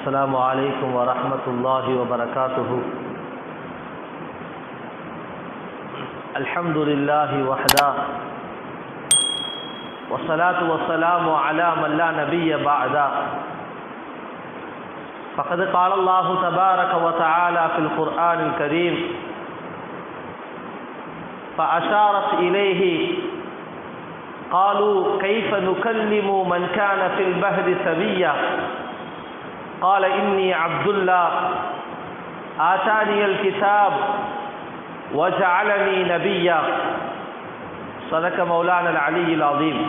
السلام عليكم ورحمة الله وبركاته. الحمد لله وحده. والصلاة والسلام على من لا نبي بعده. فقد قال الله تبارك وتعالى في القرآن الكريم فأشارت إليه قالوا كيف نكلم من كان في البهر سبيا؟ قال إني عبد الله. آتاني الكتاب وجعلني نبيا. صدق مولانا العلي العظيم.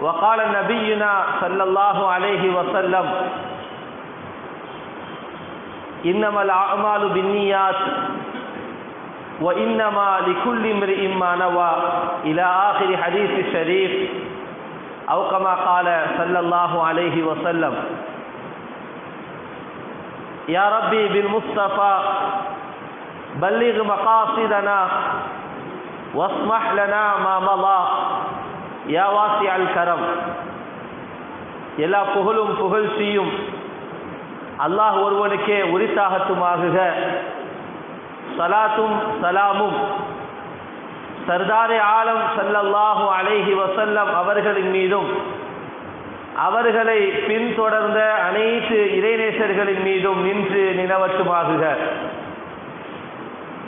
وقال نبينا صلى الله عليه وسلم إنما الأعمال بالنيات. وإنما لكل امرئ ما نوى إلى آخر حديث الشريف أو كما قال صلى الله عليه وسلم يا ربي بالمصطفى بلغ مقاصدنا واسمح لنا ما مضى يا واسع الكرم எல்லா புகழும் புகழ்ச்சியும் அல்லாஹ் ஒருவனுக்கே உரித்தாகட்டுமாகுக சலாத்தும் சலாமும். சர்தாரே ஆலம் சல்லல்லாஹு அலைஹி வசல்லம் அவர்களின் மீதும் அவர்களை பின்தொடர்ந்த அனைத்து இறைநேசர்களின் மீதும் நின்று நிலவட்டுமாகுக.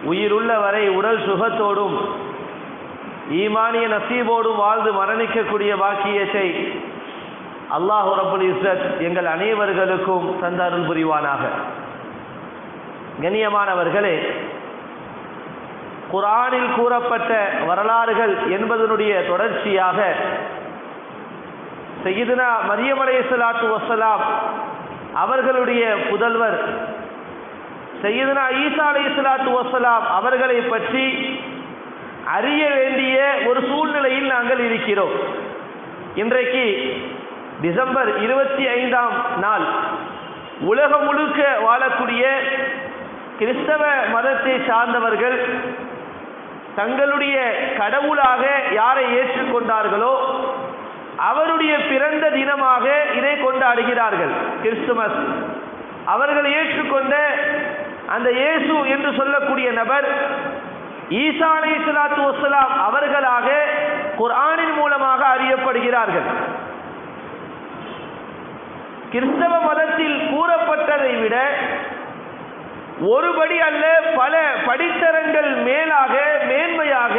உயிருள்ள வரை உடல் சுகத்தோடும் ஈமானிய நசீபோடும் வாழ்ந்து மரணிக்கக்கூடிய வாக்கியத்தை அல்லாஹு ரபுல் இஸ்ரத் எங்கள் அனைவர்களுக்கும் தந்தருள் புரிவானாக. கண்ணியமானவர்களே குரானில் கூறப்பட்ட வரலாறுகள் என்பதனுடைய தொடர்ச்சியாக செய்யுதுனா மரியமலை சலாத்து வசலாம் அவர்களுடைய புதல்வர் செய்யுதுனா ஈசா அலை சலாத்து வசலாம் அவர்களை பற்றி அறிய வேண்டிய ஒரு சூழ்நிலையில் நாங்கள் இருக்கிறோம். இன்றைக்கு டிசம்பர் இருபத்தி ஐந்தாம் நாள் உலகம் முழுக்க வாழக்கூடிய கிறிஸ்தவ மதத்தை சார்ந்தவர்கள் தங்களுடைய கடவுளாக யாரை ஏற்றுக்கொண்டார்களோ அவருடைய பிறந்த தினமாக இதை கொண்டாடுகிறார்கள். கிறிஸ்துமஸ். அவர்கள் ஏற்றுக்கொண்ட அந்த இயேசு என்று சொல்லக்கூடிய நபர் ஈசா அலி சலாத்து வசலாம் அவர்களாக குர்ஆனின் மூலமாக அறியப்படுகிறார்கள். கிறிஸ்தவ மதத்தில் கூறப்பட்டதை விட ஒருபடி அல்ல பல படித்தரங்கள் மேலாக மேன்மையாக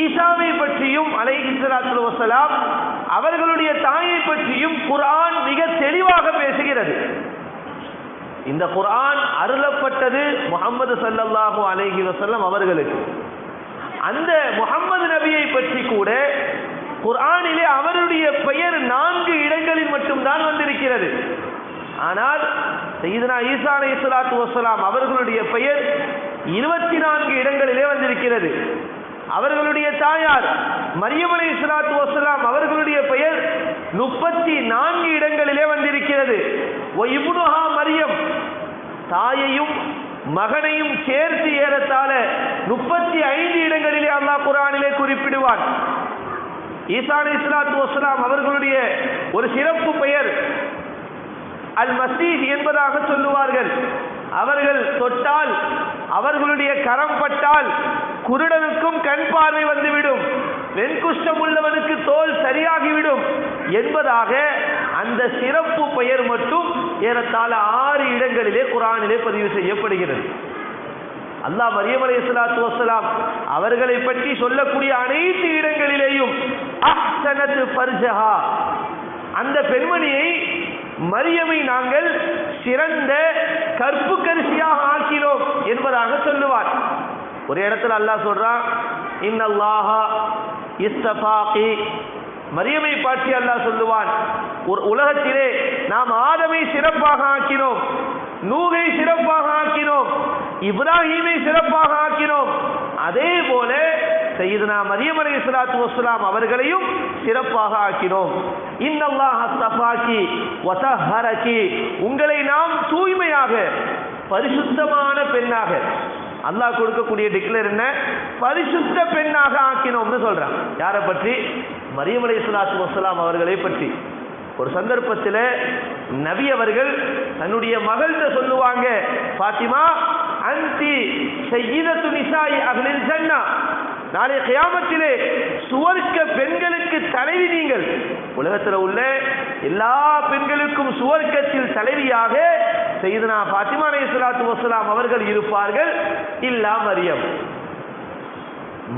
ஈசாவை பற்றியும் அலைஹிஸ்லாத்து வசலாம் அவர்களுடைய தாயை பற்றியும் குரான் மிக தெளிவாக பேசுகிறது. இந்த குரான் அருளப்பட்டது முகமது சல்லல்லாஹு அலைஹி வசல்லம் அவர்களுக்கு. அந்த முகமது நபியை பற்றி கூட குரானிலே அவருடைய பெயர் நான்கு இடங்களில் மட்டும்தான் வந்திருக்கிறது. ஆனால் செய்தனா ஈசா அலை இஸ்லாத்து வசலாம் அவர்களுடைய பெயர் இருபத்தி நான்கு இடங்களிலே வந்திருக்கிறது. அவர்களுடைய தாயார் மரியமலை அலை இஸ்லாத்து வசலாம் அவர்களுடைய பெயர் முப்பத்தி நான்கு இடங்களிலே வந்திருக்கிறது. ஓ இப்னுஹா மரியம் தாயையும் மகனையும் சேர்த்து ஏறத்தாழ முப்பத்தி ஐந்து இடங்களிலே அல்லாஹ் குரானிலே குறிப்பிடுவான். ஈசான இஸ்லாத் இஸ்லாத்து வசலாம் அவர்களுடைய ஒரு சிறப்பு பெயர் அல் மசீத் என்பதாக சொல்லுவார்கள். அவர்கள் தொட்டால் அவர்களுடைய கரம் பட்டால் குருடனுக்கும் கண் பார்வை வந்துவிடும். வெண்குஷ்டம் உள்ளவனுக்கு தோல் சரியாகிவிடும் என்பதாக அந்த சிறப்பு பெயர் மட்டும் ஏறத்தாழ ஆறு இடங்களிலே குரானிலே பதிவு செய்யப்படுகிறது. அல்லாஹ் மரியம் அலி சலாத்து வசலாம் அவர்களை பற்றி சொல்லக்கூடிய அனைத்து இடங்களிலேயும் அந்த பெண்மணியை மரியமை நாங்கள் சிறந்த கற்பு கரிசியாக ஆக்கினோம் என்பதாக சொல்லுவார். ஒரு இடத்துல அல்லாஹ் சொல்றான் இன்னல்லாஹா இஸ்தபாகி மரியமை பாட்டி அல்லாஹ் சொல்லுவான் ஒரு உலகத்திலே நாம் ஆதமை சிறப்பாக ஆக்கினோம் நூகை சிறப்பாக ஆக்கினோம் இப்ராஹீமை சிறப்பாக ஆக்கினோம். அதே போல செய்தனா மரியம் அலை இஸ்லாத்து வஸ்லாம் அவர்களையும் சிறப்பாக ஆக்கினோம். இன்னல்லாஹ் அஸ்தபாக்கி வதஹரக்கி உங்களை நாம் தூய்மையாக பரிசுத்தமான பெண்ணாக அல்லாஹ் கொடுக்கக்கூடிய டிக்ளேர் என்ன? பரிசுத்த பெண்ணாக ஆக்கினோம்னு சொல்றான். யாரை பற்றி? மரியம் அலை சலாத்து வசலாம் அவர்களை பற்றி. ஒரு சந்தர்ப்பத்தில் நபி அவர்கள் தன்னுடைய மகள்கிட்ட சொல்லுவாங்க பாத்திமா அந்தி செய்யிதத்து நிசாயி அகலில் ஜன்னா. நாளைய கியாமத்திலே சுவர்க்க பெண்களுக்கு தலைவி நீங்கள். உலகத்தில் உள்ள எல்லா பெண்களுக்கும் சுவர்க்கத்தில் தலைவியாக செய்தனா பாத்திமா அலை சலாத்து வசலாம் அவர்கள் இருப்பார்கள். இல்லா மரியம்.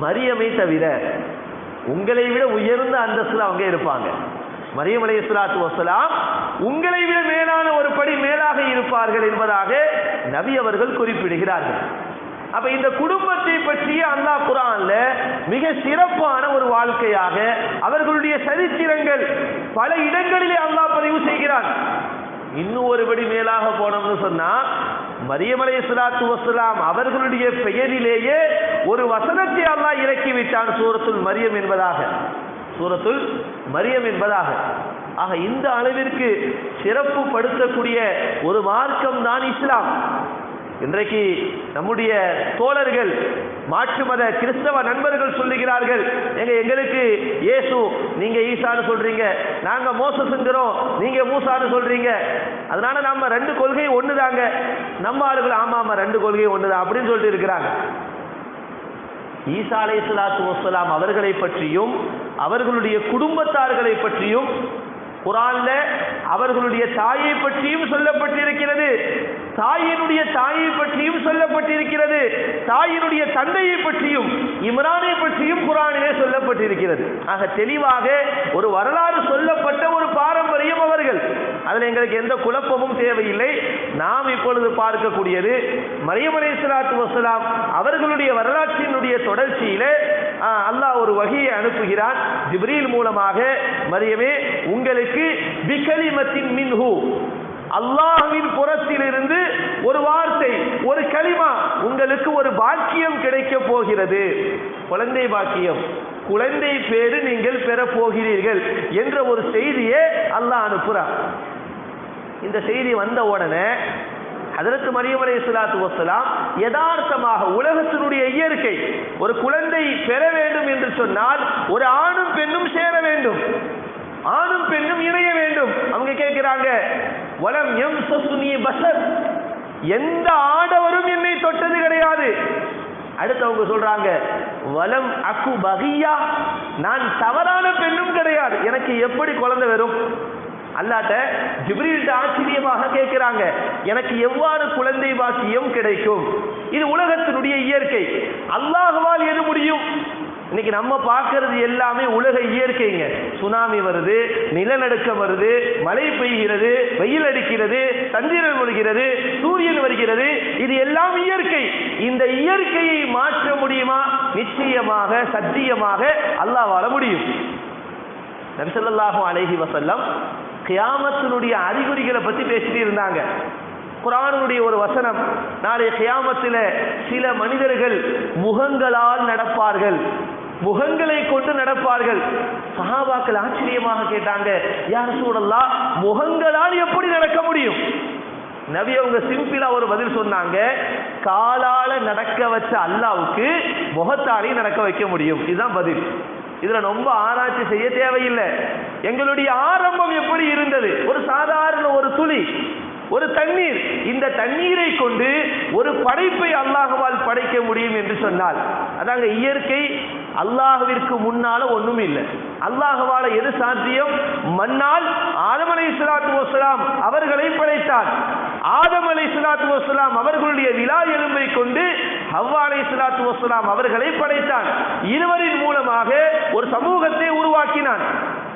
மரியமை தவிர உங்களை விட உயர்ந்த அந்தஸ்துல அவங்க இருப்பாங்க. மரியம் அலை சலாத்து வசலாம் உங்களை விட மேலான ஒரு படி மேலாக இருப்பார்கள் என்பதாக நபி அவர்கள் குறிப்பிடுகிறார்கள். அப்ப இந்த குடும்பத்தை பற்றிய அல்லாஹ் குரான்ல மிக சிறப்பான ஒரு வாழ்க்கையாக அவர்களுடைய சரித்திரங்கள் பல இடங்களிலே அல்லாஹ் பதிவு செய்கிறான். இன்னும் ஒருபடி மேலாக போனோம்னு சொன்னா மரியமலை சலாத்து வசலாம் அவர்களுடைய பெயரிலேயே ஒரு வசனத்தை அல்லாஹ் இறக்கிவிட்டான் சூரத்துல் மரியம் என்பதாக. சூரத்துல் மரியம் என்பதாக. ஆக இந்த அளவிற்கு சிறப்பு படுத்தக்கூடிய ஒரு மார்க்கம் தான் இஸ்லாம். இன்றைக்கு நம்முடைய தோழர்கள் மாற்று மத கிறிஸ்தவ நண்பர்கள் சொல்லுகிறார்கள் எங்க எங்களுக்கு இயேசு நீங்க ஈசான்னு சொல்றீங்க நாங்க மோசஸ்ங்கிறோம் நீங்க மூசான்னு சொல்றீங்க. அதனால நம்ம ரெண்டு கொள்கை ஒண்ணுதாங்க. நம்ம ஆளுகள் ஆமா ஆமா ரெண்டு கொள்கை ஒண்ணுதான் அப்படின்னு சொல்லிட்டு இருக்கிறாங்க. ஈசா அலை சலாத்து வசலாம் அவர்களை பற்றியும் அவர்களுடைய குடும்பத்தார்களை பற்றியும் குரான்ல அவர்களுடைய தாயை பற்றியும் சொல்லப்பட்டிருக்கிறது. தாயினுடைய தாயை பற்றியும் சொல்லப்பட்டிருக்கிறது. தாயினுடைய தந்தையை பற்றியும் இம்ரானை பற்றியும் குரானிலே சொல்லப்பட்டிருக்கிறது. ஆக தெளிவாக ஒரு வரலாறு சொல்லப்பட்ட ஒரு பாரம்பரியம் அவர்கள். அதில் எங்களுக்கு எந்த குழப்பமும் தேவையில்லை. நாம் இப்பொழுது பார்க்கக்கூடியது மரியமலை சலாத்து வசலாம் அவர்களுடைய வரலாற்றினுடைய தொடர்ச்சியிலே அல்லாஹ் ஒரு வகையை அனுப்புகிறான். ஜிப்ரீல் மூலமாக மரியமே உங்களுக்கு பிகலிமத்தின் மின்ஹு. அல்லாஹ்வின் புறத்திலிருந்து ஒரு வார்த்தை ஒரு களிமா உங்களுக்கு ஒரு பாக்கியம் கிடைக்க போகிறது. குழந்தை பாக்கியம். குழந்தை பேரு நீங்கள் பெற போகிறீர்கள் என்ற ஒரு செய்தியை அல்லாஹ் அனுப்புறான். இந்த செய்தி வந்த உடனே அதற்கு மரியம் அலை சலாத்து வசலாம் யதார்த்தமாக உலகத்தினுடைய இயற்கை ஒரு குழந்தை பெற வேண்டும் என்று சொன்னால் ஒரு ஆணும் பெண்ணும் சேர வேண்டும். ஆணும் பெண்ணும் இணைய வேண்டும். அவங்க கேட்கிறாங்க வலம் எம் சொசுனி பசர் எந்த ஆடவரும் என்னை தொட்டது கிடையாது. அடுத்து அவங்க சொல்றாங்க வலம் அக்கு பகியா. நான் தவறான பெண்ணும் கிடையாது. எனக்கு எப்படி குழந்தை வரும்? அல்லாட்ட ஜிப்ரீல்ட்ட ஆச்சரியமாக கேட்கிறாங்க எனக்கு எவ்வாறு குழந்தை பாக்கியம் கிடைக்கும்? இது உலகத்தினுடைய இயற்கை. அல்லாஹுவால் எது முடியும்? இன்னைக்கு நம்ம பார்க்கறது எல்லாமே உலக இயற்கைங்க. சுனாமி வருது நிலநடுக்கம் வருது மழை பெய்கிறது வெயில் அடிக்கிறது சந்திரன் வருகிறது சூரியன் வருகிறது. இது எல்லாம் இயற்கை. இந்த இயற்கையை மாற்ற முடியுமா? நிச்சயமாக சத்தியமாக அல்லாஹ்வால முடியும். நம்சல்லாஹும் அழகி வசல்லம் கியாமத்தினுடைய அறிகுறிகளை பத்தி பேசிட்டு இருந்தாங்க. குரானுடைய ஒரு வசனம் நாளைய கியாமத்தில் சில மனிதர்கள் முகங்களால் நடப்பார்கள். முகங்களை கொண்டு நடப்பார்கள். சஹாபாக்கள் ஆச்சரியமாக கேட்டாங்க யார் சூழல்லா முகங்களால் எப்படி நடக்க முடியும்? நபி அவங்க சிம்பிளா ஒரு பதில் சொன்னாங்க காலால நடக்க வச்ச அல்லாவுக்கு முகத்தாலையும் நடக்க வைக்க முடியும். இதுதான் பதில். இதுல ரொம்ப ஆராய்ச்சி செய்ய தேவையில்லை. எங்களுடைய ஆரம்பம் எப்படி இருந்தது? ஒரு சாதாரண ஒரு துளி ஒரு தண்ணீர். இந்த தண்ணீரை கொண்டு ஒரு படைப்பை அல்லாஹுவால் படைக்க முடியும் என்று சொன்னால் அதாங்க இயற்கை அல்லாஹுவிற்கு முன்னால ஒன்றும் இல்லை. அல்லாஹுவால எது சாத்தியம்? மண்ணால் ஆதம் அலை சலாத்து வசலாம் அவர்களை படைத்தார் ஆதம் அலை சலாத்து வசலாம் அவர்களுடைய விழா எலும்பை கொண்டு ஹவ்வாலை சலாத்து வசலாம் அவர்களை படைத்தான். இருவரின் மூலமாக ஒரு சமூகத்தை உருவாக்கினான்.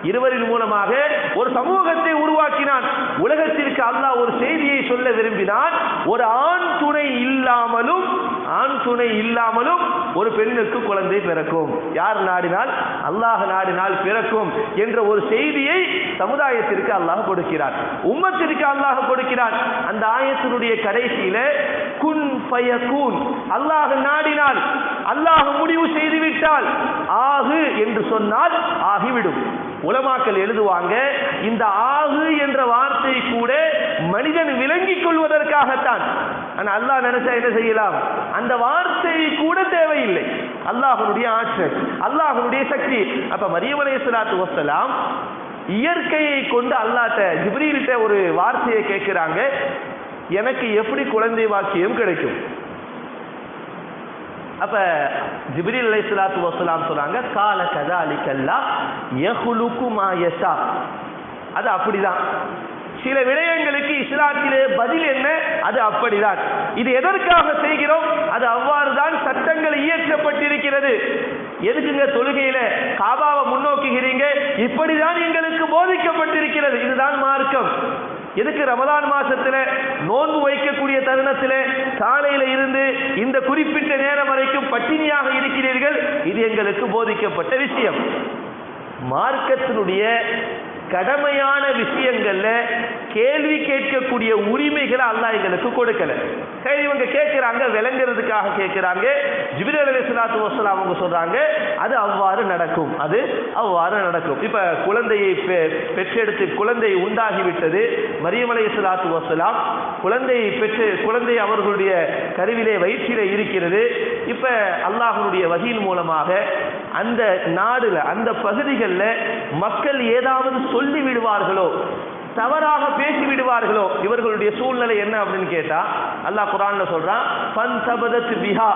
இருவரின் மூலமாக ஒரு சமூகத்தை உருவாக்கினான். உலகத்திற்கு அல்லாஹ் ஒரு செய்தியை சொல்ல விரும்பினான். ஒரு ஆண் துணை இல்லாமலும் ஆண் துணை இல்லாமலும் ஒரு பெண்ணுக்கு குழந்தை பிறக்கும். யார் நாடினால்? அல்லாஹ் நாடினால் பிறக்கும் என்ற ஒரு செய்தியை சமுதாயத்திற்கு அல்லாஹ் கொடுக்கிறார் உம்மத்திற்கு அல்லாஹ் கொடுக்கிறார் அந்த ஆயத்தினுடைய கடைசியில குன் பயக்கூன் அல்லாஹ் நாடினால் அல்லாஹ் முடிவு செய்துவிட்டால் ஆகு என்று சொன்னால் ஆகிவிடும். உலமாக்கள் எழுதுவாங்க இந்த ஆகு என்ற வார்த்தை கூட மனிதன் விளங்கிக் கொள்வதற்காகத்தான். ஆனா அல்லாஹ் நினைச்சா என்ன செய்யலாம்? அந்த வார்த்தை கூட தேவையில்லை. அல்லாஹனுடைய ஆற்றல் அல்லாஹனுடைய சக்தி. அப்ப மரியம் சலாத்து வசலாம் இயற்கையை கொண்டு அல்லாட்ட ஜிப்ரீல்கிட்ட ஒரு வார்த்தையை கேட்கிறாங்க. எனக்கு எப்படி குழந்தை வாக்கியம் கிடைக்கும்? அப்ப ஜிப்ரீல் சிலாத்து வசலாம் சொல்றாங்க கால கதாலிக்கல்லா யஹ்லுகு மா யஷா. அது அப்படிதான். சில விடயங்களுக்கு இஸ்லாத்திலே பதில் என்ன? அது அப்படிதான். இது எதற்காக செய்கிறோம்? அது அவ்வாறு தான் சட்டங்கள் இயற்றப்பட்டிருக்கிறது. எதுக்குங்க தொழுகையில காபாவை முன்னோக்குகிறீங்க? இப்படிதான் எங்களுக்கு போதிக்கப்பட்டிருக்கிறது. இதுதான் மார்க்கம். எதுக்கு ரமதான் மாசத்துல நோன்பு வைக்கக்கூடிய தருணத்துல காலையில இருந்து இந்த குறிப்பிட்ட நேரம் வரைக்கும் பட்டினியாக இருக்கிறீர்கள்? இது எங்களுக்கு போதிக்கப்பட்ட விஷயம். மார்க்கத்தினுடைய கடமையான விஷயங்கள்ல கேள்வி கேட்கக்கூடிய உரிமைகளை அல்லாஹ் எங்களுக்கு கொடுக்கல. சரி இவங்க கேட்கிறாங்க விளங்குறதுக்காக கேட்கிறாங்க. ஜிபிரல் சலாத்து வசலாம் அவங்க சொல்றாங்க அது அவ்வாறு நடக்கும் அது அவ்வாறு நடக்கும். இப்ப குழந்தையை பெ- பெற்றெடுத்து குழந்தை உண்டாகிவிட்டது மரியம் சலாத்து வசலாம் குழந்தையை பெற்று குழந்தை அவர்களுடைய கருவிலே வயிற்றிலே இருக்கிறது. இப்ப அல்லாஹனுடைய வகையின் மூலமாக அந்த நாடுல அந்த பகுதிகளில் மக்கள் ஏதாவது சொல்லி விடுவார்களோ தவறாக பேசி விடுவார்களோ இவர்களுடைய சூழ்நிலை என்ன அப்படின்னு கேட்டா அல்லாஹ் குரான்ல சொல்றான் பன் சபதத் பிஹா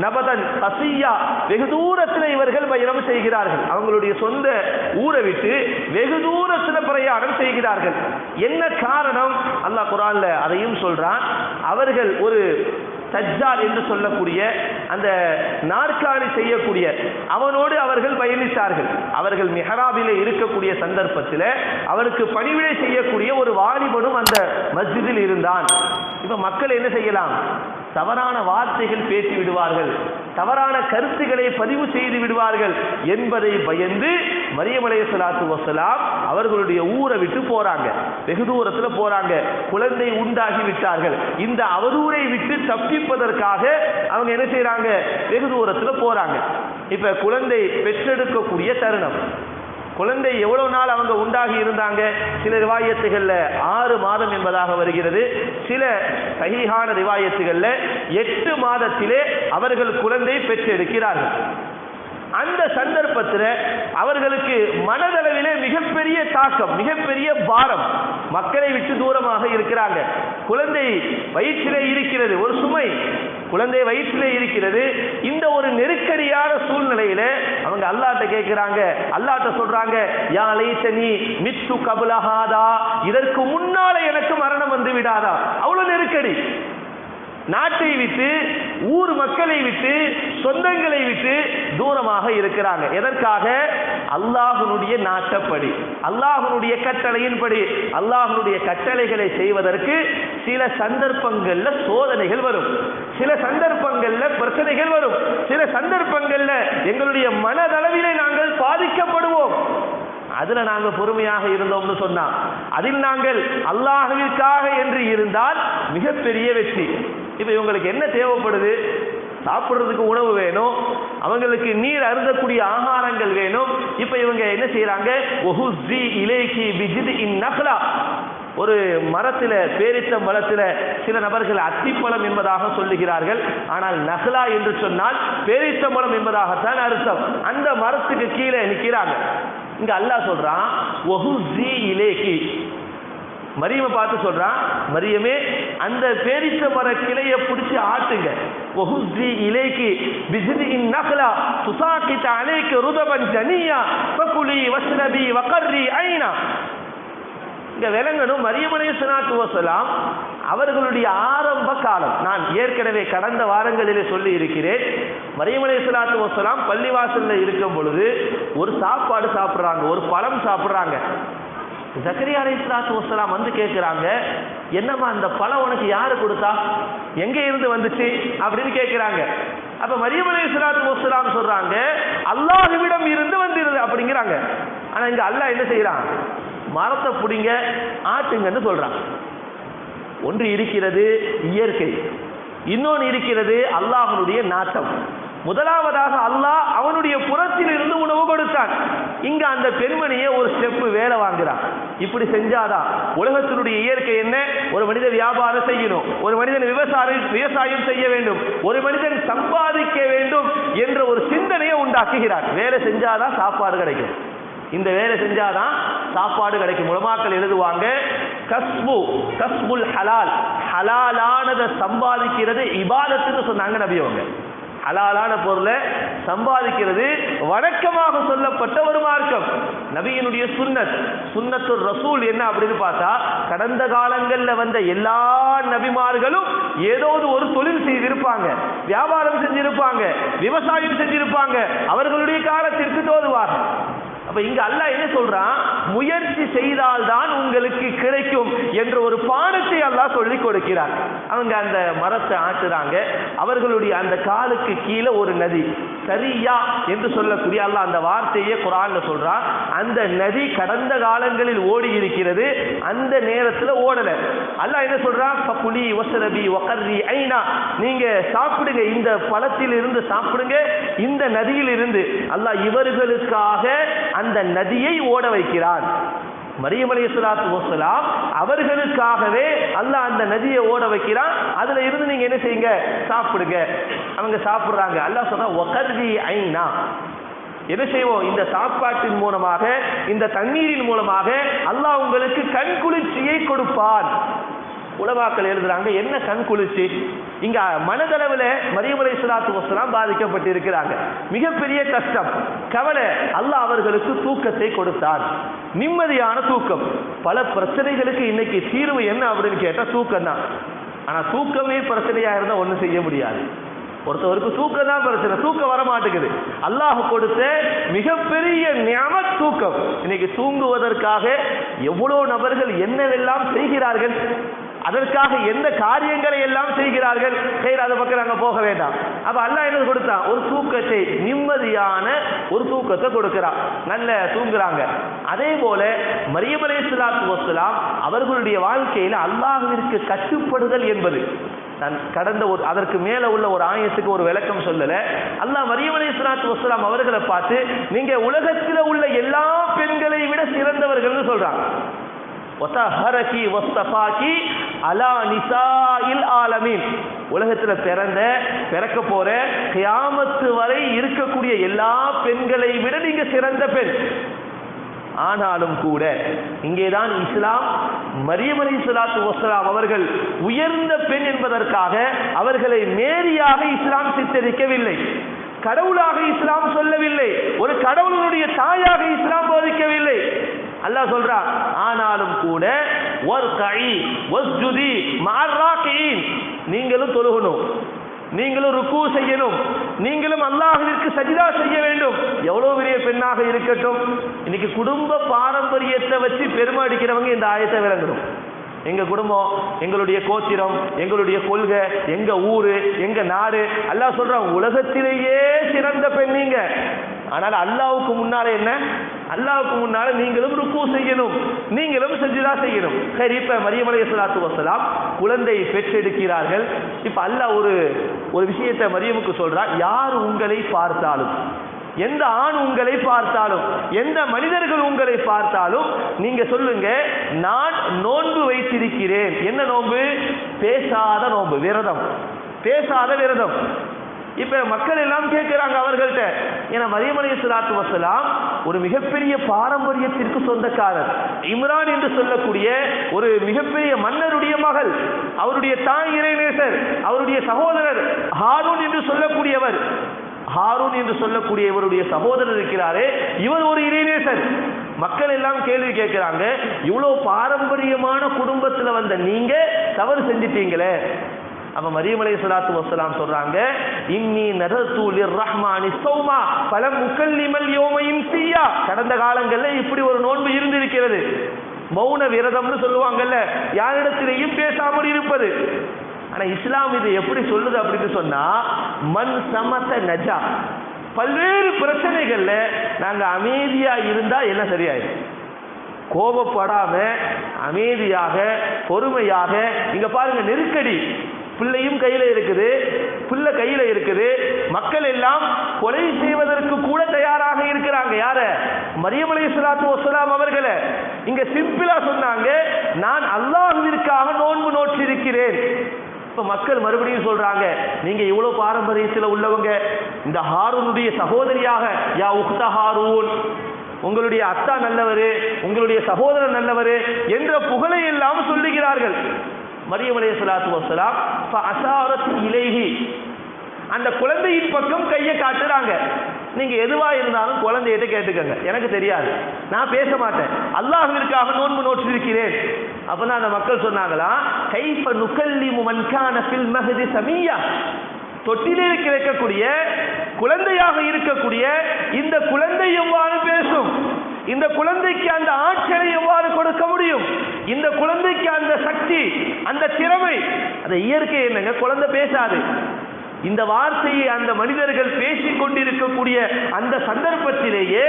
நபதன் கசியா. வெகு தூரத்தில் இவர்கள் பயணம் செய்கிறார்கள். அவங்களுடைய சொந்த ஊரை விட்டு வெகு தூரத்தில் பிரயாணம் செய்கிறார்கள். என்ன காரணம்? அல்லாஹ் குரான்ல அதையும் சொல்றான். அவர்கள் ஒரு தஜ்ஜால் என்று சொல்லக்கூடிய அந்த நாற்காலி செய்யக்கூடிய அவனோடு அவர்கள் பயணித்தார்கள். அவர்கள் மெஹராபிலே இருக்கக்கூடிய சந்தர்ப்பத்தில் அவருக்கு பணிவிடை செய்யக்கூடிய ஒரு வாலிபனும் அந்த மஸ்ஜிதில் இருந்தான். இப்போ மக்கள் என்ன செய்யலாம்? தவறான வார்த்தைகள் பேசி விடுவார்கள். தவறான கருத்துக்களை பதிவு செய்து விடுவார்கள் என்பதை பயந்து மரியமலை சலாத்து வசலாம் அவர்களுடைய ஊரை விட்டு போறாங்க. வெகு தூரத்தில் போறாங்க. குழந்தை உண்டாகி விட்டார்கள். இந்த அவதூரை விட்டு தப்பிப்பதற்காக அவங்க என்ன செய்யறாங்க வெகு தூரத்தில் போறாங்க. இப்ப குழந்தை பெற்றெடுக்கக்கூடிய தருணம். குழந்தை எவ்வளவு நாள் அவங்க உண்டாகி இருந்தாங்க? சில ரிவாயத்துகளில் ஆறு மாதம் என்பதாக வருகிறது. சில சகிஹான ரிவாயத்துகளில் எட்டு மாதத்திலே அவர்கள் குழந்தை பெற்றெடுக்கிறார்கள். அந்த சந்தர்ப்பத்தில் அவர்களுக்கு மனதளவிலே மிகப்பெரிய தாக்கம் மிகப்பெரிய பாரம். மக்களை விட்டு தூரமாக இருக்கிறாங்க. குழந்தை வயிற்றிலே இருக்கிறது ஒரு சுமை. குழந்தை வயிற்றிலே இருக்கிறது. இந்த ஒரு நெருக்கடியான சூழ்நிலையில அவங்க அல்லாட்ட கேட்கிறாங்க. அல்லாட்ட சொல்றாங்க யா லைத்தனி மித்து கபுலஹாதா. இதற்கு முன்னால எனக்கு மரணம் வந்து விடாதா? அவ்வளவு நெருக்கடி. நாட்டை விட்டு ஊர் மக்களை விட்டு சொந்தங்களை விட்டு தூரமாக இருக்கிறாங்க. எதற்காக? அல்லாஹனுடைய நாட்டப்படி. அல்லாஹனுடைய கட்டளையின்படி. அல்லாஹனுடைய கட்டளைகளை செய்வதற்கு சில சந்தர்ப்பங்கள்ல சோதனைகள் வரும். சில சந்தர்ப்பங்கள்ல பிரச்சனைகள் வரும். சில சந்தர்ப்பங்கள்ல எங்களுடைய மனதளவிலே நாங்கள் பாதிக்கப்படுவோம். அதுல நாங்க பொறுமையாக இருந்தோம்னு சொன்னா அதில் நாங்கள் அல்லாஹவிற்காக என்று இருந்தால் மிகப்பெரிய வெற்றி. இப்போ இவங்களுக்கு என்ன தேவைப்படுது? சாப்பிட்றதுக்கு உணவு வேணும். அவங்களுக்கு நீர் அருந்தக்கூடிய ஆகாரங்கள் வேணும். இப்போ இவங்க என்ன செய்கிறாங்க ஒஹுசி இலேகி பிஜித் இன் நக்லா. ஒரு மரத்தில் பேரித்த மரத்தில் சில நபர்கள் அத்திப்பழம் என்பதாக சொல்லுகிறார்கள். ஆனால் நகலா என்று சொன்னால் பேரித்த மரம் என்பதாகத்தான் அர்த்தம். அந்த மரத்துக்கு கீழே நிற்கிறாங்க இங்க அல்லாஹ் சொல்றான் ஒஹுஸ்ஸி இலேகி. மரியமை பார்த்து சொல்றான் மரியமே அந்த பேரிச்ச மர கிளையை பிடிச்சி ஆட்டுங்க. ஒஹுஸ்ஸி இலைக்கு பிஜ்ரி நகலா துசாக்கித்த அலைக்கு ருதபன் ஜனியா பகுலி வஸ்ரபி வகர்ரி ஐனா. இங்க விளங்கணும் மரியமனை சனாத்து வசலாம் அவர்களுடைய ஆரம்ப காலம். நான் ஏற்கனவே கடந்த வாரங்களிலே சொல்லி இருக்கிறேன். மரியமனை சலாத்து வசலாம் பள்ளிவாசல்ல இருக்கும் பொழுது ஒரு சாப்பாடு சாப்பிட்றாங்க ஒரு பழம் சாப்பிட்றாங்க. ஜக்கரியா அலை சலாத்து வசலாம் வந்து கேட்குறாங்க என்னம்மா அந்த பழம் உனக்கு யார் கொடுத்தா? எங்கே இருந்து வந்துச்சு? அப்படின்னு கேட்குறாங்க. அப்போ மரியம் அலை இஸ்லாத்து வசலாம் சொல்கிறாங்க அல்லாஹுவிடம் இருந்து வந்துடுது அப்படிங்கிறாங்க. ஆனால் இங்கே அல்லாஹ் என்ன செய்கிறான் மரத்தை பிடிங்க ஆட்டுங்கன்னு சொல்கிறான் ஒன்று இருக்கிறது இயற்கை இன்னொன்று இருக்கிறது அல்லாஹனுடைய நாட்டம். முதலாவதாக அல்லாஹ் அவனுடைய புறத்தில் இருந்து உணவு கொடுத்தான். இங்க அந்த பெண்மணியை ஒரு ஸ்டெப் வேலை வாங்குறான் இப்படி செஞ்சாதான் உலகத்தினுடைய இயற்கை என்ன? ஒரு மனிதன் வியாபாரம் செய்யணும். ஒரு மனிதன் விவசாயம் விவசாயம் செய்ய வேண்டும். ஒரு மனிதன் சம்பாதிக்க வேண்டும் என்ற ஒரு சிந்தனையை உண்டாக்குகிறார். வேலை செஞ்சாதான் சாப்பாடு கிடைக்கும். இந்த வேலை செஞ்சாதான் சாப்பாடு கிடைக்கும். உலமாக்கள் எழுதுவாங்க கஸ்பு கஸ்புல் ஹலால். ஹலாலானதை சம்பாதிக்கிறது இபாதத்துன்னு சொன்னாங்க நபியவங்க. ஹலாலான பொருளை சம்பாதிக்கிறது வணக்கமாக சொல்லப்பட்ட ஒரு மார்க்கம். நபியினுடைய சுன்னத் சுன்னத்து ரசூல் என்ன அப்படின்னு பார்த்தா கடந்த காலங்களில் வந்த எல்லா நபிமார்களும் ஏதாவது ஒரு தொழில் செய்திருப்பாங்க. வியாபாரம் செஞ்சிருப்பாங்க விவசாயம் செஞ்சிருப்பாங்க. அவர்களுடைய காலத்திற்கு தோதுவார்கள். அப்ப இங்க அல்லாஹ் என்ன சொல்றான்? முயற்சி செய்தால்தான் உங்களுக்கு கிடைக்கும் என்ற ஒரு பாடத்தை அல்லாஹ் சொல்லி கொடுக்கிறார். அவங்க அந்த மரத்தை ஆட்டுறாங்க. அவர்களுடைய அந்த காலுக்கு கீழே ஒரு நதி. சரியா என்று சொல்லக்கூடிய அல்லாஹ் அந்த வார்த்தையே குரான்ல சொல்றான். அந்த நதி கடந்த காலங்களில் ஓடி இருக்கிறது. அந்த நேரத்துல ஓடல. அல்லாஹ் என்ன சொல்றான்? புலி ஒசரபி வகர்ரி ஐனா. நீங்க சாப்பிடுங்க. இந்த பழத்தில் இருந்து சாப்பிடுங்க. இந்த நதியில் இருந்து அல்லாஹ் இவர்களுக்காக அந்த அந்த நதியை ஓட வைக்கிறான் மரியம் அலி சலாத்து வசலாம் அவர்களுக்காகவே அல்லாஹ் அந்த நதியை ஓட வைக்கிறான். அதுல இருந்து நீங்க என்ன செய்யுங்க? சாப்பிடுங்க. அவங்க சாப்பிடுறாங்க. அல்லாஹ் சொன்னா ஒகர்வி ஐனா. என்ன செய்வோம்? இந்த சாப்பாட்டின் மூலமாக இந்த தண்ணீரின் மூலமாக அல்லாஹ் உங்களுக்கு கண் குளிர்ச்சியை கொடுப்பான். உலமாக்கள் எழுதுறாங்க. என்ன கண் குளிர்ச்சி? இங்க மனதளவில் மரியமலை சுலாத்து வசலாம் பாதிக்கப்பட்டு இருக்கிறாங்க மிகப்பெரிய கஷ்டம். கவலை அல்லாஹ் அவர்களுக்கு தூக்கத்தை கொடுத்தான் நிம்மதியான தூக்கம். பல பிரச்சனைகளுக்கு இன்னைக்கு தீர்வு என்ன அப்படின்னு கேட்டால் தூக்கம் தான் ஆனால் தூக்கமே பிரச்சனையாக இருந்தால் ஒன்றும் செய்ய முடியாது. ஒருத்தவருக்கு தூக்கம் தான் பிரச்சனை. தூக்கம் வர மாட்டேங்குது அல்லாஹ் கொடுத்த மிகப்பெரிய ஞாப தூக்கம். இன்னைக்கு தூங்குவதற்காக எவ்வளோ நபர்கள் என்னவெல்லாம் செய்கிறார்கள்? அதற்காக எந்த காரியங்களை எல்லாம் செய்கிறார்கள்? சரி அதை பக்கம் நாங்கள் போக வேண்டாம். அப்போ அல்லா என்ன கொடுத்தான் ஒரு தூக்கத்தை நிம்மதியான ஒரு தூக்கத்தை கொடுக்கிறான் நல்ல தூங்குறாங்க. அதே போல மரியம் அலைஹிஸ்ஸலாத்து வசலாம் அவர்களுடைய வாழ்க்கையில் அல்லாஹிற்கு கட்டுப்படுதல் என்பது. நான் கடந்த ஒரு அதற்கு மேல உள்ள ஒரு ஆயத்துக்கு ஒரு விளக்கம் சொல்லலை. அல்லாஹ் மரியமலை அலைஹிஸ்ஸலாத்து வசலாம் அவர்களை பார்த்து நீங்கள் உலகத்தில் உள்ள எல்லா பெண்களை விட சிறந்தவர்கள்னு சொல்றாங்க. ஒத்தஹரகி ஒஸ்தபாக்கி அலா நிசாயில் ஆலமீன். உலகத்தில் பிறந்த பிறக்க போற கியாமத்து வரை இருக்கக்கூடிய எல்லா பெண்களை விட நீங்க சிறந்த பெண். ஆனாலும் கூட இங்கேதான் இஸ்லாம் மரியம் அலி சலாத்து வசலாம் அவர்கள் உயர்ந்த பெண் என்பதற்காக அவர்களை மேரியாக இஸ்லாம் சித்தரிக்கவில்லை. கடவுளாக இஸ்லாம் சொல்லவில்லை. ஒரு கடவுளுடைய தாயாக இஸ்லாம் போதிக்கவில்லை. அல்லாஹ் சொல்றான் ஆனாலும் கூட வர்கஇ ஒஸ்ஜுதி மஅர்ராகியின். நீங்களும் தொழுகணும். நீங்களும் ருக்கு செய்யணும். நீங்களும் அல்லாஹிற்கு சஜிதா செய்ய வேண்டும். எவ்வளவு பெரிய பெண்ணாக இருக்கட்டும். இன்னைக்கு குடும்ப பாரம்பரியத்தை வச்சு பெருமை அடிக்கிறவங்க இந்த ஆயத்தை விளங்கணும். எங்க குடும்பம் எங்களுடைய கோத்திரம் எங்களுடைய கொள்கை எங்க ஊரு எங்க நாடு. அல்லாஹ் சொல்றான் உலகத்திலேயே சிறந்த பெண் நீங்க ஆனால் அல்லாவுக்கு முன்னால என்ன? அல்லாவுக்கு முன்னால நீங்களும் ருக்கு செய்யணும். நீங்களும் செஞ்சுதா செய்யணும். சரி இப்ப மரியமலை சலாத்து வசலாம் குழந்தை பெற்றெடுக்கிறார்கள். இப்ப அல்லாஹ் ஒரு ஒரு விஷயத்தை மரியமுக்கு சொல்றான் யார் உங்களை பார்த்தாலும் எந்த ஆண் உங்களை பார்த்தாலும் எந்த மனிதர்கள் உங்களை பார்த்தாலும் நீங்க சொல்லுங்க நான் நோன்பு வைத்திருக்கிறேன். என்ன நோன்பு? பேசாத நோன்பு விரதம். பேசாத விரதம். இப்ப மக்கள் எல்லாம் கேட்கிறாங்க அவர்கள்ட்ட. ஏன்னா மரியமலை சலாத்து வசலாம் ஒரு மிகப்பெரிய பாரம்பரியத்திற்கு சொந்தக்காரர். இம்ரான் என்று சொல்லக்கூடிய ஒரு மிகப்பெரிய மன்னருடைய மகள் அவருடைய தாய் இறைநேசர் அவருடைய சகோதரர் ஹாரூன் என்று சொல்லக்கூடியவர். ஹாரூன் என்று சொல்லக்கூடிய இவருடைய சகோதரர் இருக்கிறாரே இவர் ஒரு இறைநேசர். மக்கள் எல்லாம் கேள்வி கேட்கிறாங்க இவ்வளோ பாரம்பரியமான குடும்பத்தில் வந்த நீங்க தவறு செஞ்சிட்டீங்களே. அப்ப மரியம் அலை சலாத்து வசலாம் சொல்றாங்க இன்னி நதத்து ரஹ்மானி சௌமா பல முக்கல்லிமல் யோமையும் சீயா கடந்த காலங்களில் இப்படி ஒரு நோன்பு இருந்திருக்கிறது. மௌன விரதம்னு சொல்லுவாங்கல்ல யாரிடத்திலேயும் பேசாமல் இருப்பது. ஆனா இஸ்லாம் இது எப்படி சொல்லுது அப்படின்னு சொன்னா மண் சமத்த நஜா. பல்வேறு பிரச்சனைகள்ல நாங்க அமைதியா இருந்தா என்ன சரியாயிடும் கோபப்படாம அமைதியாக பொறுமையாக இங்க பாருங்க நெருக்கடி. பிள்ளையும் கையில் இருக்குது பிள்ளை கையில் இருக்குது. மக்கள் எல்லாம் கொலை செய்வதற்கு கூட தயாராக இருக்கிறாங்க. யார? மரியம் அலை சலாத்து வசலாம் அவர்களை. இங்க சிம்பிளா சொன்னாங்க நான் அல்லாஹிற்காக நோன்பு நோற்றிருக்கிறேன். இப்ப மக்கள் மறுபடியும் சொல்றாங்க நீங்க இவ்வளவு பாரம்பரியத்தில் உள்ளவங்க இந்த ஹாரூனுடைய சகோதரியாக யா உக்த ஹாரூன் உங்களுடைய அத்தா நல்லவரு உங்களுடைய சகோதரர் நல்லவரு என்ற புகழை எல்லாம் சொல்லுகிறார்கள். மரியம் அலைஹி சலாத்து வசலாம் ஃபஅஷாரத் இலைஹி. அந்த குழந்தையின் பக்கம் கையை காட்டுறாங்க. நீங்க எதுவா இருந்தாலும் குழந்தையிட்ட கேட்டுக்கங்க. எனக்கு தெரியாது. நான் பேச மாட்டேன். அல்லாஹிற்காக நோன்பு நோற்றிருக்கிறேன். அப்பதான் அந்த மக்கள் சொன்னாங்களா கைப்ப நுகல்லிமு மன் பில் மகதி சமியா. தொட்டிலே கிடைக்கக்கூடிய குழந்தையாக இருக்கக்கூடிய இந்த குழந்தை எவ்வாறு பேசும்? இந்த குழந்தைக்கு அந்த ஆற்றலை எவ்வாறு கொடுக்க முடியும்? இந்த குழந்தைக்கு அந்த சக்தி அந்த திறமை அந்த இயற்கை என்னங்க? குழந்தை பேசாது. இந்த வார்த்தையை அந்த மனிதர்கள் பேசிக் கொண்டிருக்கக்கூடிய அந்த சந்தர்ப்பத்திலேயே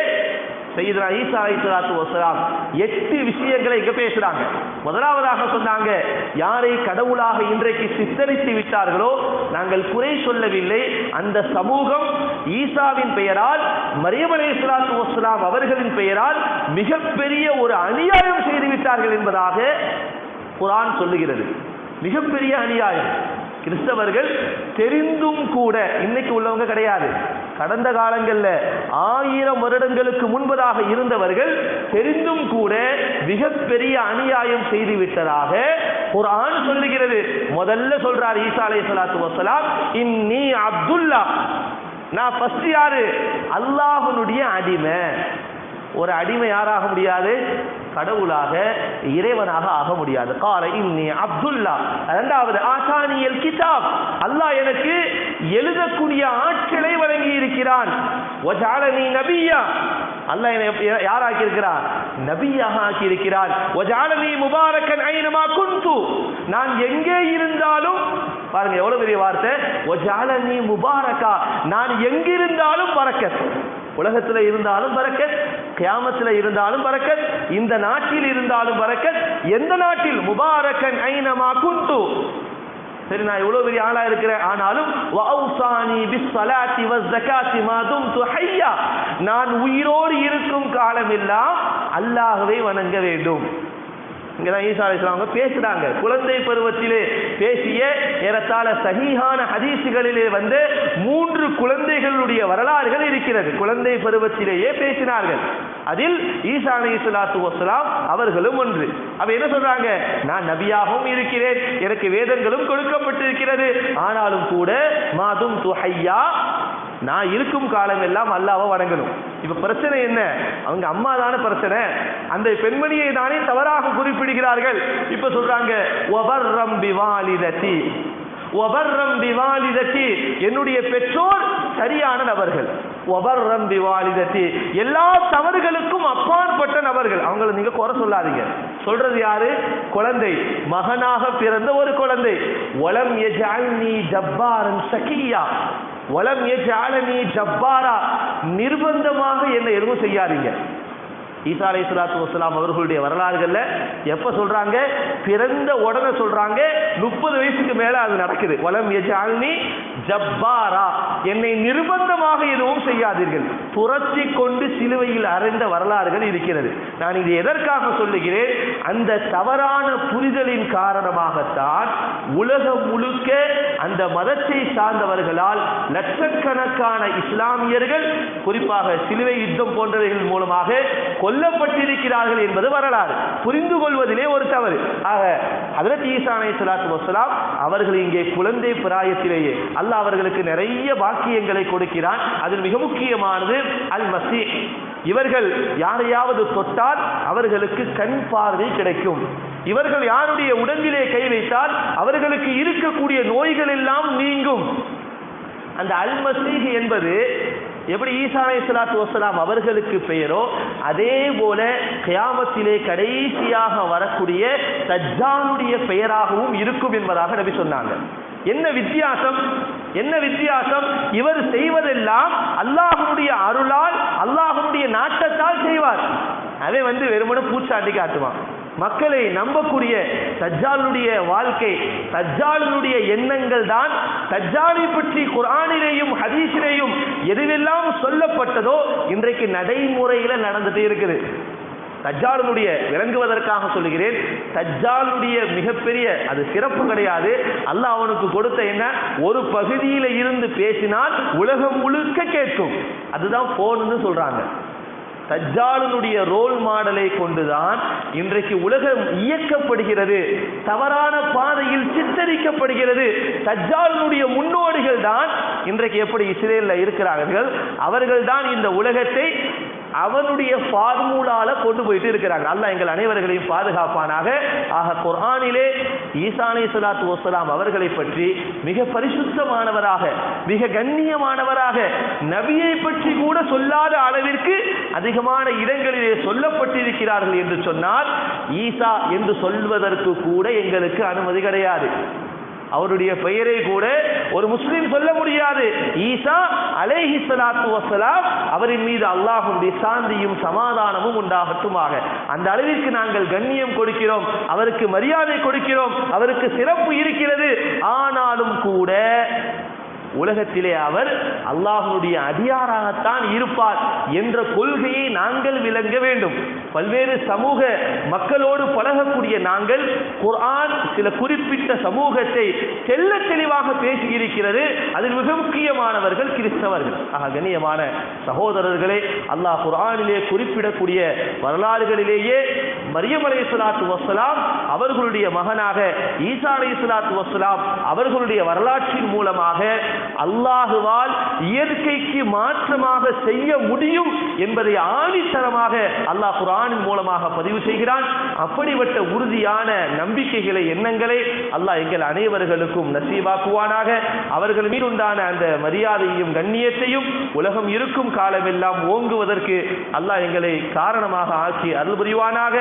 செய்தா ஈசா அலை சலாத்து வசலாம் எட்டு விஷயங்களை இங்க பேசுறாங்க. முதலாவதாக சொன்னாங்க யாரை கடவுளாக இன்றைக்கு சித்தரித்து விட்டார்களோ நாங்கள் குறை சொல்லவில்லை. அந்த சமூகம் ஈசாவின் பெயரால் மரியம் சலாத்து வசலாம் அவர்களின் பெயரால் மிகப்பெரிய ஒரு அநியாயம் செய்து விட்டார்கள் என்பதாக குரான் சொல்லுகிறது. மிகப்பெரிய அநியாயம். கிறிஸ்தவர்கள் தெரிந்தும் கூட இன்னைக்கு உள்ளவங்க கிடையாது. கடந்த காலங்களில் ஆயிரம் வருடங்களுக்கு முன்பதாக இருந்தவர்கள் தெரிந்தும் கூட மிகப்பெரிய அநியாயம் செய்து விட்டதாக ஒரு ஆண் சொல்லுகிறது. முதல்ல சொல்றார் ஈசா அலை சலாத்து வசலாம் இன்னி அப்துல்லா. நான் ஃபர்ஸ்ட் யாரு? அல்லாஹனுடைய அடிமை. ஒரு அடிமை யாராக முடியாது? கடவுளாக இறைவனாக ஆக முடியாது. கால இன்னி அப்துல்லா. இரண்டாவது ஆசானியல் கிதாப். அல்லாஹ் எனக்கு எழுதக்கூடிய ஆட்களை வழங்கி இருக்கிறான் நபியா. அல்லாஹ் என்னை யாராக்கி இருக்கிறார் நபியாக ஆக்கி இருக்கிறார் ஒஜாலனி முபாரக்கன் ஐனமா குந்து நான் எங்கே இருந்தாலும் பாருங்க எவ்வளவு பெரிய வார்த்தை? ஒஜாலனி முபாரக்கா. நான் எங்கிருந்தாலும் பறக்க உலகத்தில் இருந்தாலும் பறக்க கியாமத்தில் இருந்தாலும் பறக்கத் இந்த நாட்டில் இருந்தாலும் பறக்கத் எந்த நாட்டில்? முபாரக்கன் ஐனமா குண்டு சரி நான் இவ்வளவு பெரிய ஆளா இருக்கிறேன். ஆனாலும் வஅௌசானி பிஸ்ஸலாத்தி வஸ்ஸகாத்தி மா தும்து ஹய்யா நான் உயிரோடு இருக்கும் காலமெல்லாம் அல்லாஹ்வை வணங்க வேண்டும். இங்கதான் ஈசா அலிஸ்லாம் அவங்க பேசுறாங்க. குழந்தை பருவத்திலே பேசிய ஏறத்தாழ சகிஹான ஹதீசுகளிலே வந்து மூன்று குழந்தைகளுடைய வரலாறுகள் இருக்கிறது. குழந்தை பருவத்திலேயே பேசினார்கள். அதில் ஈசா அலைஹிஸ்ஸலாத்து வசலாம் அவர்களும் ஒன்று. அவ என்ன சொல்றாங்க? நான் நபியாகவும் இருக்கிறேன். எனக்கு வேதங்களும் கொடுக்கப்பட்டிருக்கிறது. ஆனாலும் கூட மாதும் துஹையா நான் இருக்கும் காலம் எல்லாம் அல்லாவை வணங்கணும். இப்ப பிரச்சனை என்ன? அவங்க அம்மா தானே பிரச்சனை. அந்த பெண்மணியை தானே தவறாக குறிப்பிடுகிறார்கள். இப்ப சொல்றாங்க ஒபர்ரம் பிவாலிதத்தி ஒபர்ரம் பிவாலிதத்தி என்னுடைய பெற்றோர் சரியான நபர்கள். ஒபர்ரம் பிவாலிதத்தி எல்லா தவறுகளுக்கும் அப்பாற்பட்ட நபர்கள். அவங்களை நீங்க குறை சொல்லாதீங்க. சொல்றது யாரு? குழந்தை. மகனாக பிறந்த ஒரு குழந்தை. ஒலம் எஜால்னி ஜப்பாரன் சகியா. வலம் ஏற்றாலனி ஜப்பாரா. நிர்பந்தமாக என்னை எதுவும் செய்யாதீங்க. ஈசா அலை சலாத்து வசலாம் அவர்களுடைய வரலாறுகளில் எப்போ சொல்கிறாங்க பிறந்த உடனே சொல்கிறாங்க முப்பது வயசுக்கு மேலே அது நடக்குது. வலம் எஜால்னி ஜப்பாரா. என்னை நிர்பந்தமாக எதுவும் செய்யாதீர்கள். துரத்தி கொண்டு சிலுவையில் அறிந்த வரலாறுகள் இருக்கிறது. நான் இது எதற்காக சொல்லுகிறேன்? அந்த தவறான புரிதலின் காரணமாகத்தான் உலகம் முழுக்க அந்த மதத்தை சார்ந்தவர்களால் லட்சக்கணக்கான இஸ்லாமியர்கள் குறிப்பாக சிலுவை யுத்தம் போன்றவைகள் மூலமாக கொல்லப்பட்டிருக்கிறார்கள் என்பது வரலாறு. புரிந்து கொள்வதிலே ஒரு தவறு. ஆக ஹதரத் ஈசானை சலாத்து வசலாம் அவர்கள் இங்கே குழந்தை பிராயத்திலேயே அல்ல அவர்களுக்கு நிறைய பாக்கியங்களை கொடுக்கிறான். அதில் மிக முக்கியமானது அல் மசி இவர்கள் யாரையாவது தொட்டால் அவர்களுக்கு கண் பார்வை கிடைக்கும். இவர்கள் யாருடைய உடம்பிலே கை வைத்தால் அவர்களுக்கு இருக்கக்கூடிய நோய்கள் எல்லாம் நீங்கும். அந்த அல் என்பது எப்படி ஈசா சலாத்து வசலாம் அவர்களுக்கு பெயரோ அதே போல கியாமத்திலே கடைசியாக வரக்கூடிய தஜ்ஜாலுடைய பெயராகவும் இருக்கும் என்பதாக நபி சொன்னாங்க. என்ன வித்தியாசம்? என்ன வித்தியாசம்? இவர் செய்வதெல்லாம் அல்லாஹனுடைய அருளால் அல்லாஹனுடைய நாட்டத்தால் செய்வார். அவன் வந்து வெறுமனும் பூச்சாண்டி காட்டுவான். மக்களை நம்பக்கூடிய தஜ்ஜாலுடைய வாழ்க்கை தஜ்ஜாலுடைய எண்ணங்கள் தான் தஜ்ஜாலை பற்றி குரானிலேயும் ஹதீஸிலேயும் எதுவெல்லாம் சொல்லப்பட்டதோ இன்றைக்கு நடைமுறையில நடந்துட்டு இருக்குது. தஜ்ஜாலுடைய விளங்குவதற்காக சொல்லுகிறேன் தஜ்ஜாலுடைய மிகப்பெரிய அது சிறப்பு கிடையாது. அல்லாஹ் அவனுக்கு கொடுத்த என்ன? ஒரு பகுதியில இருந்து பேசினால் உலகம் முழுக்க கேட்கும். அதுதான் போன்னு சொல்றாங்க. தஜ்ஜாலினுடைய ரோல் மாடலை கொண்டுதான் இன்றைக்கு உலகம் இயக்கப்படுகிறது. தவறான பாதையில் சித்தரிக்கப்படுகிறது. தஜ்ஜாலினுடைய முன்னோடிகள் தான் இன்றைக்கு எப்படி இஸ்ரேலில் இருக்கிறார்கள். அவர்கள் தான் இந்த உலகத்தை அவனுடைய ஃபார்முலால கொண்டு போயிட்டு இருக்கிறாங்க. அல்லாஹ் எங்கள் அனைவர்களையும் பாதுகாப்பானாக. ஆக குர்ஆனிலே ஈசானை சலாத்து வசலாம் அவர்களை பற்றி மிக பரிசுத்தமானவராக மிக கண்ணியமானவராக நபியை பற்றி கூட சொல்லாத அளவிற்கு அதிகமான இடங்களிலே சொல்லப்பட்டிருக்கிறார்கள் என்று சொன்னால் ஈசா என்று சொல்வதற்கு கூட எங்களுக்கு அனுமதி கிடையாது. அவருடைய பெயரை கூட ஒரு முஸ்லீம் சொல்ல முடியாது. ஈசா அலேஹி சலாத்து வசலாம் அவரின் மீது அல்லாஹுடைய சாந்தியும் சமாதானமும் உண்டாகட்டுமாக. அந்த அளவிற்கு நாங்கள் கண்ணியம் கொடுக்கிறோம் அவருக்கு மரியாதை கொடுக்கிறோம் அவருக்கு சிறப்பு இருக்கிறது. ஆனாலும் கூட உலகத்திலே அவர் அல்லாஹனுடைய அடியாராகத்தான் இருப்பார் என்ற கொள்கையை நாங்கள் விளங்க வேண்டும். பல்வேறு சமூக மக்களோடு பழகக்கூடிய நாங்கள் குர்ஆன் சில குறிப்பிட்ட சமூகத்தை தெல்ல தெளிவாக பேசியிருக்கிறது. அதில் மிக முக்கியமானவர்கள் கிறிஸ்தவர்கள். ஆக கண்ணியமான சகோதரர்களே அல்லாஹ் குர்ஆனிலே குறிப்பிடக்கூடிய வரலாறுகளிலேயே மரியம் சுலாத்தும் வசலாம் அவர்களுடைய மகனாக ஈசா அலைஹிஸ்ஸலாத்து வஸ்ஸலாம் அவர்களுடைய வரலாற்றின் மூலமாக அல்லாஹுவால் இயற்கைக்கு மாற்றமாக செய்ய முடியும் என்பதை ஆணித்தரமாக அல்லாஹ் குரானின் மூலமாக பதிவு செய்கிறான். அப்படிப்பட்ட உறுதியான நம்பிக்கைகளை எண்ணங்களை அல்லாஹ் எங்கள் அனைவர்களுக்கும் நசீவாக்குவானாக. அவர்கள் மீது உண்டான அந்த மரியாதையும் கண்ணியத்தையும் உலகம் இருக்கும் காலமெல்லாம் ஓங்குவதற்கு அல்லாஹ் எங்களை காரணமாக ஆக்கி அருள் புரிவானாக.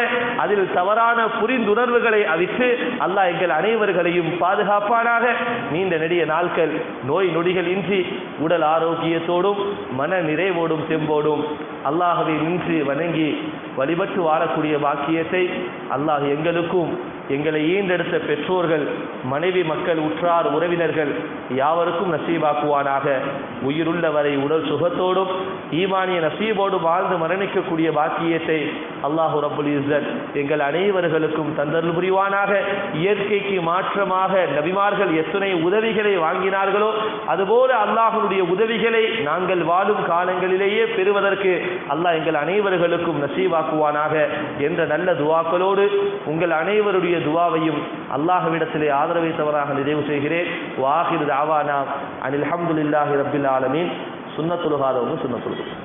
அதில் தவறான புரிந்துணர்வுகளை அவித்து அல்லாஹ் எங்கள் அனைவர்களையும் பாதுகாப்பானாக. நீண்ட நெடிய நாட்கள் நோய் நொடிகள் இன்றி உடல் ஆரோக்கியத்தோடும் மன நிறைவோடும் தெம்போடும் அல்லாஹவை நின்று வணங்கி வழிபட்டு வாழக்கூடிய பாக்கியத்தை அல்லாஹ் எங்களுக்கும் எங்களை ஈண்டெடுத்த பெற்றோர்கள் மனைவி மக்கள் உற்றார் உறவினர்கள் யாவருக்கும் நசீபாக்குவானாக. உயிருள்ள வரை உடல் சுகத்தோடும் ஈமானிய நசீபோடும் வாழ்ந்து மரணிக்கக்கூடிய பாக்கியத்தை அல்லாஹு ரபுல் இஸ்ஸத் எங்கள் அனைவர்களுக்கும் தந்தருள் புரிவானாக. இயற்கைக்கு மாற்றமாக நபிமார்கள் எத்தனை உதவிகளை வாங்கினார்களோ அதுபோல அல்லாஹனுடைய உதவிகளை நாங்கள் வாழும் காலங்களிலேயே பெறுவதற்கு அல்லாஹ் எங்கள் அனைவர்களுக்கும் நசீவாக்குவானாக என்ற நல்ல துவாக்களோடு உங்கள் அனைவருடைய துவாவையும் அல்லாஹ்விடத்திலே ஆதரவைத்தவராக நிறைவு செய்கிறேன். வாஹிர் தாவானா அனில் அஹமதுல்லாஹி ரபில் ஆலமின். சுண்ணத்துலகாதவங்க சுன்னத்துலகம்